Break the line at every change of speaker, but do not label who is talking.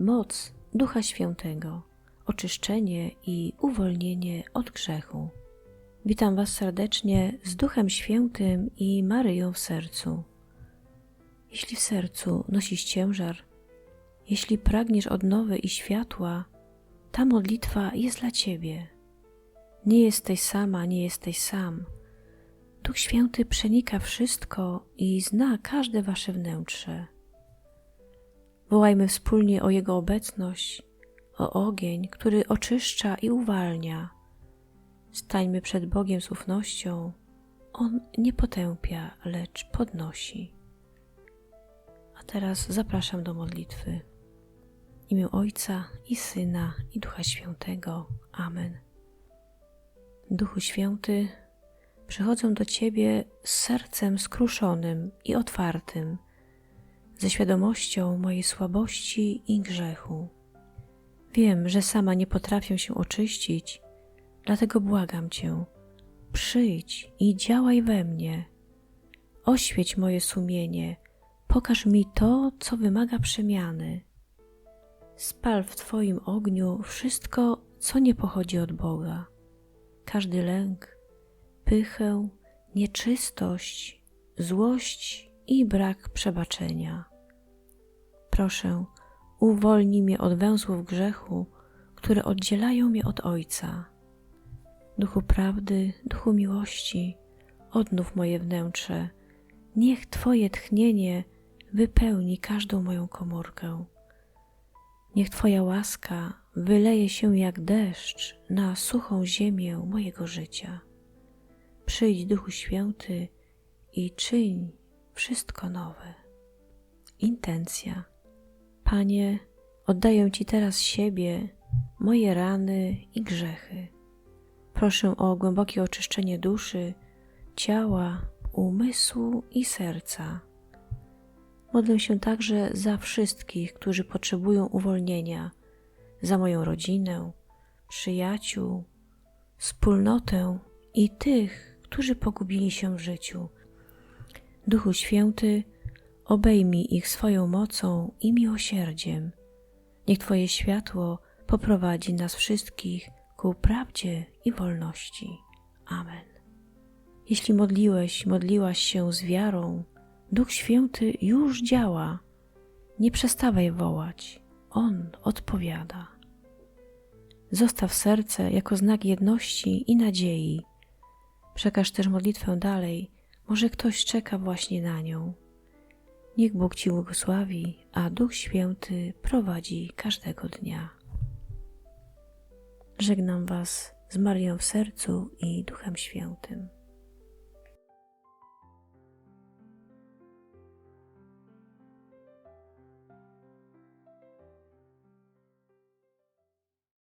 moc Ducha Świętego, oczyszczenie i uwolnienie od grzechu. Witam Was serdecznie z Duchem Świętym i Maryją w sercu. Jeśli w sercu nosisz ciężar, jeśli pragniesz odnowy i światła, ta modlitwa jest dla Ciebie. Nie jesteś sama, nie jesteś sam. Duch Święty przenika wszystko i zna każde Wasze wnętrze. Wołajmy wspólnie o Jego obecność, o ogień, który oczyszcza i uwalnia. Stańmy przed Bogiem z ufnością. On nie potępia, lecz podnosi. A teraz zapraszam do modlitwy. W imię Ojca i Syna i Ducha Świętego. Amen. Duchu Święty, przychodzę do Ciebie z sercem skruszonym i otwartym, ze świadomością mojej słabości i grzechu. Wiem, że sama nie potrafię się oczyścić, dlatego błagam Cię, przyjdź i działaj we mnie. Oświeć moje sumienie, pokaż mi to, co wymaga przemiany. Spal w Twoim ogniu wszystko, co nie pochodzi od Boga. Każdy lęk, pychę, nieczystość, złość i brak przebaczenia. Proszę, uwolnij mnie od węzłów grzechu, które oddzielają mnie od Ojca. Duchu prawdy, duchu miłości, odnów moje wnętrze. Niech Twoje tchnienie wypełni każdą moją komórkę. Niech Twoja łaska wyleje się jak deszcz na suchą ziemię mojego życia. Przyjdź, Duchu Święty, i czyń wszystko nowe. Intencja. Panie, oddaję Ci teraz siebie, moje rany i grzechy. Proszę o głębokie oczyszczenie duszy, ciała, umysłu i serca. Modlę się także za wszystkich, którzy potrzebują uwolnienia, za moją rodzinę, przyjaciół, wspólnotę i tych, którzy pogubili się w życiu. Duchu Święty, obejmij ich swoją mocą i miłosierdziem. Niech Twoje światło poprowadzi nas wszystkich ku prawdzie i wolności. Amen. Jeśli modliłeś, modliłaś się z wiarą, Duch Święty już działa. Nie przestawaj wołać, On odpowiada. Zostaw serce jako znak jedności i nadziei. Przekaż też modlitwę dalej, może ktoś czeka właśnie na nią. Niech Bóg Ci błogosławi, a Duch Święty prowadzi każdego dnia. Żegnam Was z Marią w sercu i Duchem Świętym.